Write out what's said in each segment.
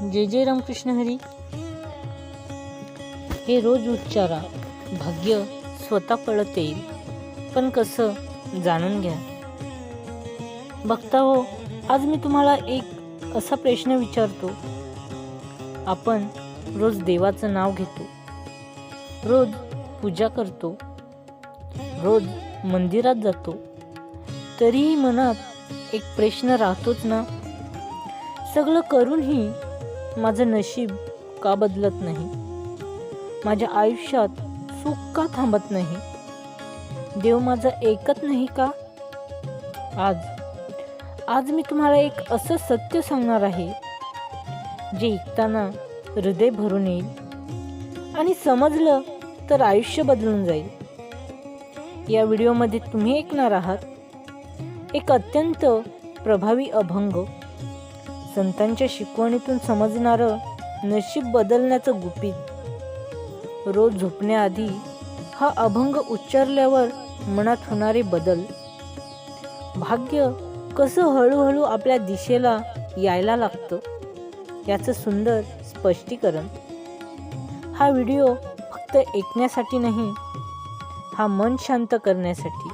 जय जय रामकृष्ण हरी. हे रोज उच्चारा भाग्य स्वतः कळत येईल पण कसं जाणून घ्या. बघता हो आज मी तुम्हाला एक असा प्रश्न विचारतो. आपण रोज देवाचं नाव घेतो. रोज पूजा करतो. रोज मंदिरात जातो. तरीही मनात एक प्रश्न राहतोच ना. सगळं करूनही माझं नशीब का बदलत नाही? माझ्या आयुष्यात सुख का थांबत नाही? देव माझं ऐकत नाही का? आज आज मी तुम्हाला एक असं सत्य सांगणार आहे जे ऐकताना हृदय भरून येईल आणि समजलं तर आयुष्य बदलून जाईल. या व्हिडिओमध्ये तुम्ही ऐकणार आहात एक अत्यंत प्रभावी अभंग. संतांच्या शिकवणीतून समजणारं नशीब बदलण्याचं गुपित. रोज झोपण्याआधी हा अभंग उच्चारल्यावर मनात होणारे बदल. भाग्य कसं हळूहळू आपल्या दिशेला यायला लागतं याचं सुंदर स्पष्टीकरण. हा व्हिडिओ फक्त ऐकण्यासाठी नाही हा मन शांत करण्यासाठी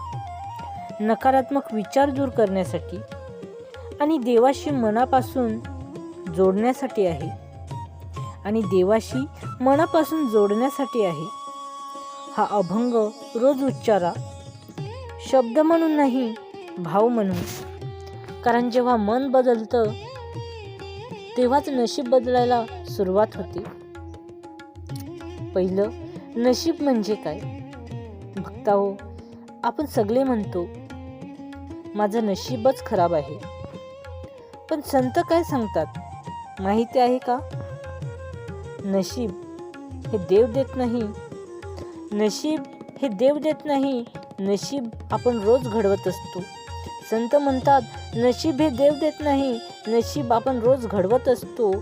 नकारात्मक विचार दूर करण्यासाठी आणि देवाशी मनापासून जोडण्यासाठी आहे. आणि देवाशी मनापासून जोडण्यासाठी आहे. हा अभंग रोज उच्चारा. शब्द म्हणून नाही भाव म्हणून. कारण जेव्हा मन बदलतं तेव्हाच नशीब बदलायला सुरुवात होते. पहिलं नशीब म्हणजे काय? बघता हो आपण सगळे म्हणतो माझं नशीबच खराब आहे. पण संत काय सांगतात? माहिती आहे का? नशीब हे देव देत नाही. नशीब हे देव देत नाही. नशीब आपण रोज घडवत असतो. संत म्हणतात नशीब हे देव देत नाही. नशीब आपण रोज घडवत असतो.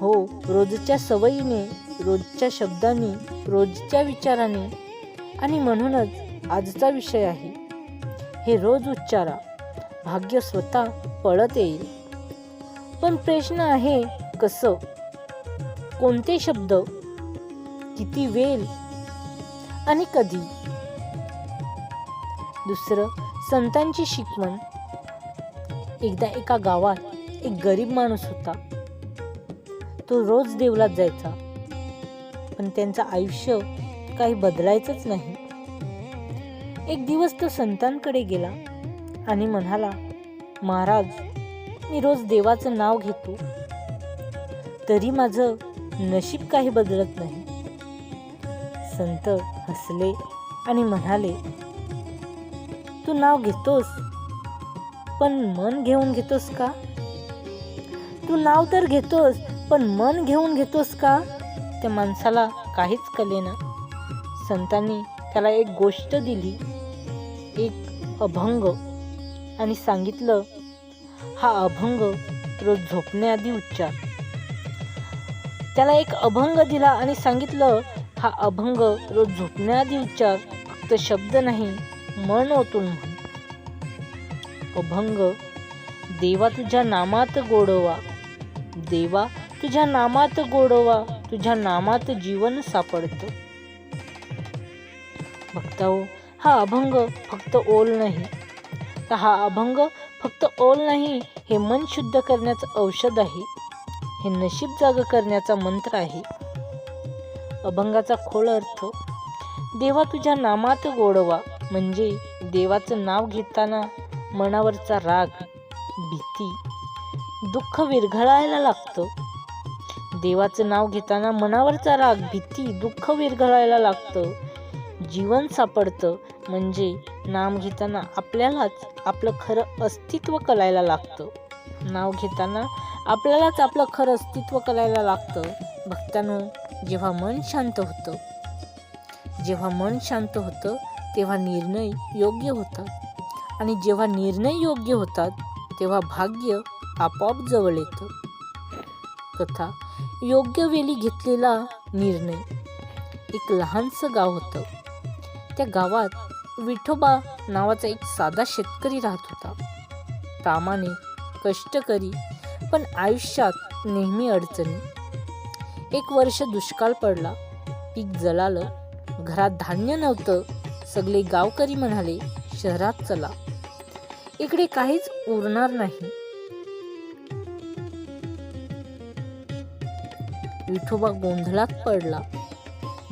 हो रोजच्या सवयीने रोजच्या शब्दांनी रोजच्या विचाराने. आणि म्हणूनच आजचा विषय आहे. हे रोज उच्चारा. भाग्य स्वतः पळत येईल. पण प्रश्न आहे कसं? कोणते शब्द? किती वेळ? आणि कधी? दुसरं संतांची शिकवण. एकदा एका गावात एक गरीब माणूस होता. तो रोज देवलात जायचा. पण त्यांचं आयुष्य काही बदलायचंच नाही. एक दिवस तो संतांकडे गेला आणि म्हणाला महाराज मी रोज देवाचं नाव घेतो. तरी माझं नशीब काही बदलत नाही. संत हसले आणि म्हणाले तू नाव घेतोस पण मन घेऊन घेतोस का? तू नाव तर घेतोस पण मन घेऊन घेतोस का? त्या माणसाला काहीच कलेना संतांनी त्याला एक गोष्ट दिली एक अभंग आणि सांगितलं हा अभंग रोज झोपण्याआधी उच्चार. त्याला एक अभंग दिला आणि सांगितलं हा अभंग रोज झोपण्याआधी उच्चार फक्त शब्द नाही मन ओतून म्हण. अभंग देवा तुझ्या नामात गोडवा. देवा तुझ्या नामात गोडवा तुझ्या नामात जीवन सापडतं. भक्ताओ हा अभंग फक्त ओल नाही. तर हा अभंग फक्त ओल नाही हे मन शुद्ध करण्याचं औषध आहे. हे नशीब जाग करण्याचा मंत्र आहे. अभंगाचा खोल अर्थ देवा तुझ्या नामात गोडवा म्हणजे देवाचं नाव घेताना मनावरचा राग भीती दुःख विरघळायला लागतं. देवाचं नाव घेताना मनावरचा राग भीती दुःख विरघळायला लागतं. जीवन सापडतं म्हणजे नाम घेताना आपल्यालाच आपलं खरं अस्तित्व कळायला लागतं. नाव घेताना आपल्यालाच आपलं खरं अस्तित्व कळायला लागतं. भक्तांनो जेव्हा मन शांत होतं जेव्हा मन शांत होतं तेव्हा निर्णय योग्य होतात. आणि जेव्हा निर्णय योग्य होतात तेव्हा भाग्य आपोआप जवळ येतं. कथा योग्य वेळी घेतलेला निर्णय एक लहानसं गाव होतं. त्या गावात विठोबा नावाचा एक साधा शेतकरी राहत होता. कामाने कष्टकरी पण आयुष्यात नेहमी अडचणी. एक वर्ष दुष्काळ पडला. पीक जळालं. घरात धान्य नव्हतं. सगळे गावकरी म्हणाले शहरात चला. इकडे काहीच उरणार नाही. विठोबा गोंधळात पडला.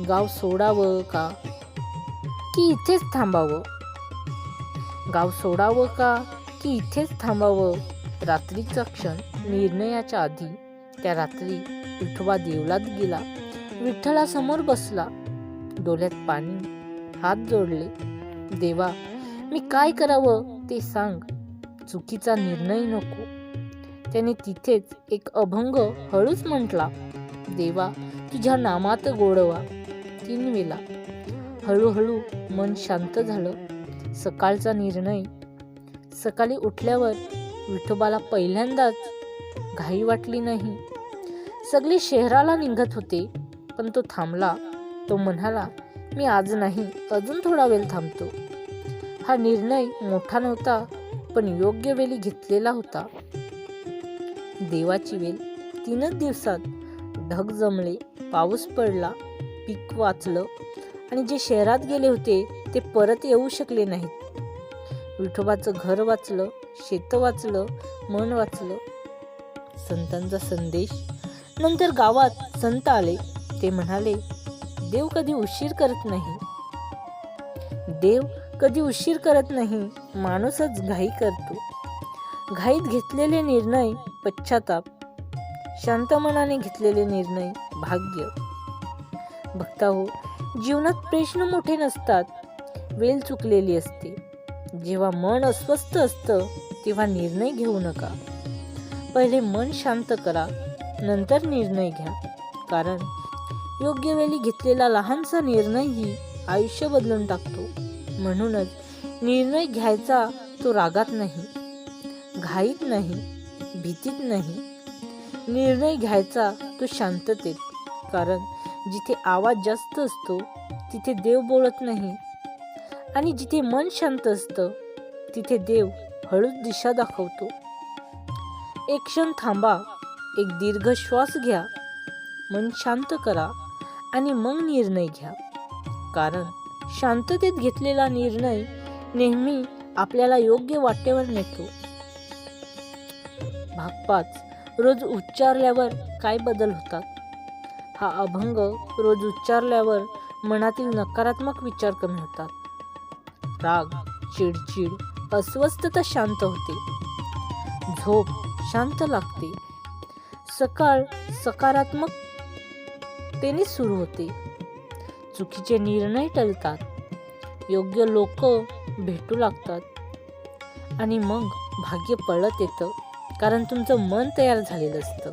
गाव सोडावं का? की इथेच थांबावं? गाव सोडावं का? की इथेच थांबावं? रात्रीचा क्षण निर्णयाच्या आधी त्या रात्री विठोबा देवलात गेला. विठ्ठलासमोर बसला. डोळ्यात पाणी हात जोडले. देवा मी काय करावं ते सांग. चुकीचा निर्णय नको. त्याने तिथेच एक अभंग हळूच म्हटला. देवा तुझ्या नामात गोडवा. तीन वेळा. हळूहळू मन शांत झालं. सकाळचा निर्णय. सकाळी उठल्यावर विठोबाला पहिल्यांदाच घाई वाटली नाही. सगळे शहराला निघत होते पण तो थांबला. तो म्हणाला मी आज नाही अजून थोडा वेळ थांबतो. हा निर्णय मोठा नव्हता पण योग्य वेळी घेतलेला होता. देवाची वेळ तीनच दिवसात ढग जमले पाऊस पडला पीक वाचलं आणि जे शहरात गेले होते ते परत येऊ शकले नाहीत. विठोबाचं घर वाचलं शेतं वाचलं मन वाचलं. संतांचा संदेश. नंतर गावात संत आले. ते म्हणाले देव कधी उशीर करत नाही. देव कधी उशीर करत नाही माणूसच घाई करतो. घाईत घेतलेले निर्णय पश्चाताप. शांत मनाने घेतलेले निर्णय भाग्य. बघता हो जीवनात प्रश्न मोठे नसतात. वेळ चुकलेली असते. जेव्हा मन अस्वस्थ असतं तेव्हा निर्णय घेऊ नका. पहिले मन शांत करा नंतर निर्णय घ्या. कारण योग्य वेळी घेतलेला लहानसा निर्णयही आयुष्य बदलून टाकतो. म्हणूनच निर्णय घ्यायचा तो रागात नाही घाईत नाही भीतीत नाही. निर्णय घ्यायचा तो शांततेत. कारण जिथे आवाज जास्त असतो तिथे देव बोलत नाही. आणि जिथे मन शांत असतं तिथे देव हळूच दिशा दाखवतो. एक क्षण थांबा एक दीर्घ श्वास घ्या. मन शांत करा आणि मग निर्णय घ्या. कारण शांततेत घेतलेला निर्णय नेहमी आपल्याला योग्य वाटेवर नेतो. भाग पाच रोज उच्चारल्यावर काय बदल होतात? हा अभंग रोज उच्चारल्यावर मनातील नकारात्मक विचार कमी होतात. राग चिडचिड अस्वस्थता शांत होते. झोप शांत लागते. सकाळ सकारात्मकतेने सुरू होते. चुकीचे निर्णय टलतात योग्य लोक भेटू लागतात. आणि मग भाग्य पळत येतं कारण तुमचं मन तयार झालेलं असतं.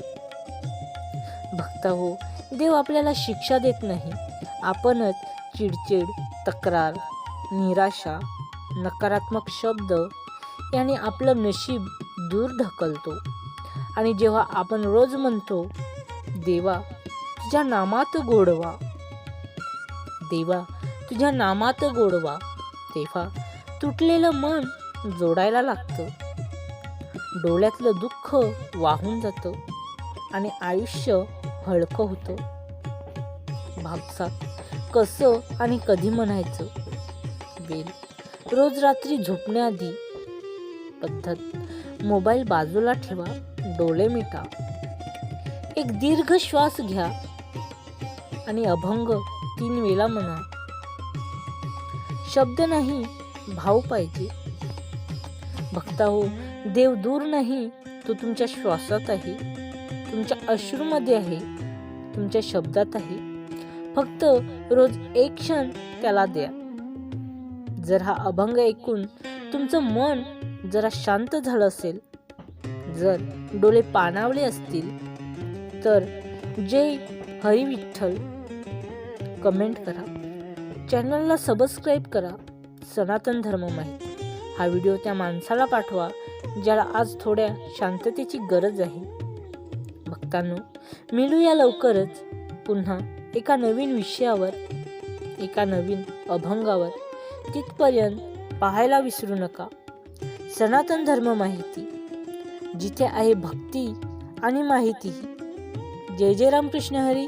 भक्ता हो देव आपल्याला शिक्षा देत नाही. आपणच चिडचिड तक्रार निराशा नकारात्मक शब्द याने आपलं नशीब दूर ढकलतो. आणि जेव्हा आपण रोज म्हणतो देवा तुझ्या नामात गोडवा. देवा तुझ्या नामात गोडवा. तेव्हा तुटलेलं मन जोडायला लागतं. डोळ्यातलं दुःख वाहून जातं. आणि आयुष्य हळकं होतं. भागसात कसं आणि कधी म्हणायचं? वेल रोज रात्री झोपण्याआधी पद्धत मोबाईल बाजूला ठेवा डोळे मिटा. एक दीर्घ श्वास घ्या आणि अभंग तीन वेळा म्हणा. शब्द नाही भाव पाहिजे. भक्ता हो देव दूर नाही तो तुमच्या श्वासात आहे. तुमच्या अश्रूमध्ये आहे तुमच्या शब्दात आहे. फक्त रोज एक क्षण त्याला द्या. जर हा अभंग ऐकून तुमचं मन जरा शांत झालं असेल जर डोळे पाणावले असतील तर जय हरी विठ्ठल. कमेंट करा. चॅनलला सबस्क्राईब करा. सनातन धर्म माहिती. हा व्हिडिओ त्या माणसाला पाठवा ज्याला आज थोड्या शांततेची गरज आहे. भक्तांनो मिळूया लवकरच पुन्हा एका नवीन विषयावर एका नवीन अभंगावर. तिथपर्यंत पाहायला विसरू नका. सनातन धर्म माहिती जिथे आहे भक्ती आणि माहितीही. जय जय रामकृष्ण हरी.